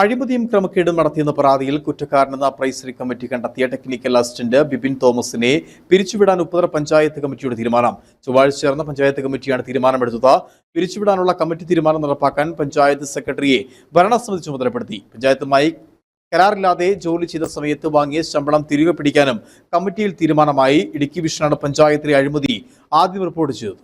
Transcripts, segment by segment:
അഴിമതിയും ക്രമക്കേടും നടത്തിയെന്ന പരാതിയിൽ കുറ്റക്കാരനെന്ന പ്രൈസറി കമ്മിറ്റി കണ്ടെത്തിയ ടെക്നിക്കൽ അസിസ്റ്റന്റ് ബിപിൻ തോമസിനെ പിരിച്ചുവിടാൻ ഉപ്പുതറ പഞ്ചായത്ത് കമ്മിറ്റിയുടെ തീരുമാനം. ചൊവ്വാഴ്ച ചേർന്ന പഞ്ചായത്ത് കമ്മിറ്റിയാണ് തീരുമാനമെടുത്തത്. പിരിച്ചുവിടാനുള്ള കമ്മിറ്റി തീരുമാനം നടപ്പാക്കാൻ പഞ്ചായത്ത് സെക്രട്ടറിയെ ഭരണസമിതി ചുമതലപ്പെടുത്തി. പഞ്ചായത്തുമായി കരാറില്ലാതെ ജോലി ചെയ്ത സമയത്ത് വാങ്ങിയ ശമ്പളം തിരികെ പിടിക്കാനും കമ്മിറ്റിയിൽ തീരുമാനമായി. ഇടുക്കി വിഷനാണ് പഞ്ചായത്തിലെ അഴിമതി. ആദ്യം റിപ്പോർട്ട് ചെയ്തത്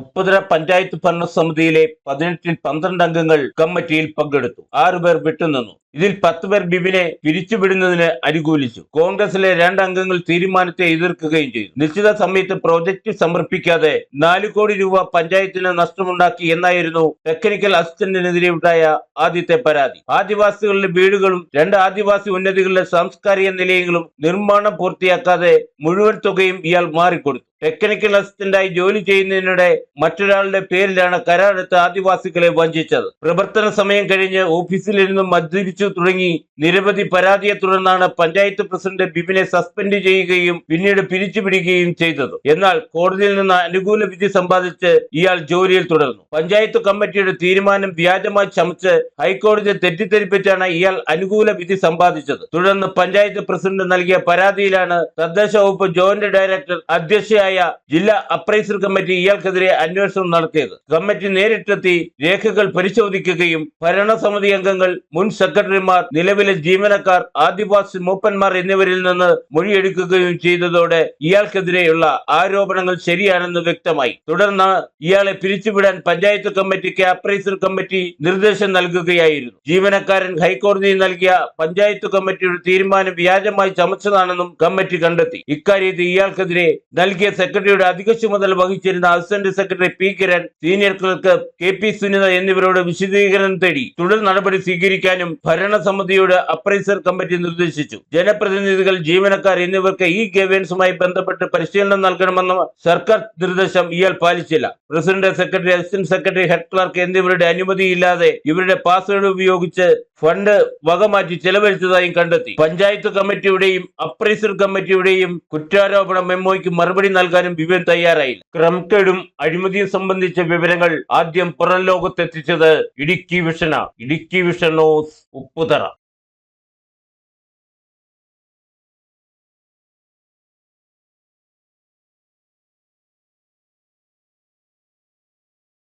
ഉപ്പുതര പഞ്ചായത്ത് ഭരണസമിതിയിലെ പതിനെട്ടിൽ പന്ത്രണ്ട് അംഗങ്ങൾ കമ്മിറ്റിയിൽ പങ്കെടുത്തു. ആറുപേർ വിട്ടുനിന്നു. ഇതിൽ പത്ത് പേർ ബിബിനെ പിരിച്ചുവിടുന്നതിന് അനുകൂലിച്ചു. കോൺഗ്രസിലെ രണ്ട് അംഗങ്ങൾ തീരുമാനത്തെ എതിർക്കുകയും ചെയ്തു. നിശ്ചിത സമയത്ത് പ്രോജക്റ്റ് സമർപ്പിക്കാതെ നാല് കോടി രൂപ പഞ്ചായത്തിന് നഷ്ടമുണ്ടാക്കി എന്നായിരുന്നു ടെക്നിക്കൽ അസിസ്റ്റന്റിനെതിരെ ഉണ്ടായ ആദ്യത്തെ പരാതി. ആദിവാസികളുടെ വീടുകളും രണ്ട് ആദിവാസി ഉന്നതികളുടെ സാംസ്കാരിക നിലയങ്ങളും നിർമ്മാണം പൂർത്തിയാക്കാതെ മുഴുവൻ തുകയും ഇയാൾ മാറിക്കൊടുത്തു. ടെക്നിക്കൽ അസിസ്റ്റന്റായി ജോലി ചെയ്യുന്നതിനിടെ മറ്റൊരാളുടെ പേരിലാണ് കരാറെടുത്ത് ആദിവാസികളെ വഞ്ചിച്ചത്. പ്രവർത്തന സമയം കഴിഞ്ഞ് ഓഫീസിലിരുന്ന് മദ്യപിച്ചു തുടങ്ങി. നിരവധി പരാതിയെ തുടർന്നാണ് പഞ്ചായത്ത് പ്രസിഡന്റ് ബിബിനെ സസ്പെൻഡ് ചെയ്യുകയും പിന്നീട് പിരിച്ചുപിടിക്കുകയും ചെയ്തത്. എന്നാൽ കോടതിയിൽ നിന്ന് അനുകൂല വിധി സമ്പാദിച്ച് ഇയാൾ ജോലിയിൽ തുടർന്നു. പഞ്ചായത്ത് കമ്മിറ്റിയുടെ തീരുമാനം വ്യാജമായി ചമച്ച് ഹൈക്കോടതിയെ തെറ്റിദ്ധരിപ്പിച്ചാണ് ഇയാൾ അനുകൂല വിധി സമ്പാദിച്ചത്. തുടർന്ന് പഞ്ചായത്ത് പ്രസിഡന്റ് നൽകിയ പരാതിയിലാണ് തദ്ദേശ വകുപ്പ് ജോയിന്റ് ഡയറക്ടർ അധ്യക്ഷയായ ജില്ലാ അപ്രൈസർ കമ്മിറ്റി ഇയാൾക്കെതിരെ അന്വേഷണം നടത്തിയത്. കമ്മിറ്റി നേരിട്ടെത്തി രേഖകൾ പരിശോധിക്കുകയും ഭരണസമിതി അംഗങ്ങൾ മുൻ സെക്രട്ടറിമാർ നിലവിലെ ജീവനക്കാർ ആദിവാസി മൂപ്പന്മാർ എന്നിവരിൽ നിന്ന് മൊഴിയെടുക്കുകയും ചെയ്തതോടെ ഇയാൾക്കെതിരെയുള്ള ആരോപണങ്ങൾ ശരിയാണെന്ന് വ്യക്തമായി. തുടർന്ന് ഇയാളെ പിരിച്ചുവിടാൻ പഞ്ചായത്ത് കമ്മിറ്റിക്ക് അപ്രൈസൽ കമ്മിറ്റി നിർദ്ദേശം നൽകുകയായിരുന്നു. ജീവനക്കാരൻ ഹൈക്കോടതിയിൽ നൽകിയ പഞ്ചായത്ത് കമ്മിറ്റിയുടെ തീരുമാനം വ്യാജമായി ചമച്ചതാണെന്നും കമ്മിറ്റി കണ്ടെത്തി. ഇക്കാര്യത്തിൽ ഇയാൾക്കെതിരെ നൽകിയ സെക്രട്ടറിയുടെ അധിക ചുമതല വഹിച്ചിരുന്ന assistant secretary P Kiran senior clerk K P Sunitha എന്നിവരോട് വിശദീകരണം തേടി തുടർ നടപടി സ്വീകരിക്കാനും ഭരണസമിതിയോട് അപ്രൈസർ കമ്മിറ്റി നിർദ്ദേശിച്ചു. ജനപ്രതിനിധികൾ ജീവനക്കാർ എന്നിവർക്ക് ഈ ഗവേൺസുമായി ബന്ധപ്പെട്ട് പരിശീലനം നൽകണമെന്ന സർക്കാർ നിർദ്ദേശം ഇയാൾ പാലിച്ചില്ല. President secretary assistant secretary head clerk എന്നിവരുടെ അനുമതിയില്ലാതെ ഇവരുടെ പാസ്വേഡ് ഉപയോഗിച്ച് ഫണ്ട് വകമാറ്റി ചെലവഴിച്ചതായും കണ്ടെത്തി. പഞ്ചായത്ത് കമ്മിറ്റിയുടെയും അപ്രൈസർ കമ്മിറ്റിയുടെയും കുറ്റാരോപണ മെമ്മോയ്ക്ക് മറുപടി നൽകാനും വിവരം തയ്യാറായില്ല. ക്രംകേടും അഴിമതിയും സംബന്ധിച്ച വിവരങ്ങൾ ആദ്യം പുറം ലോകത്തെത്തിച്ചത് Idukki vision. Idukki vision news Upputhara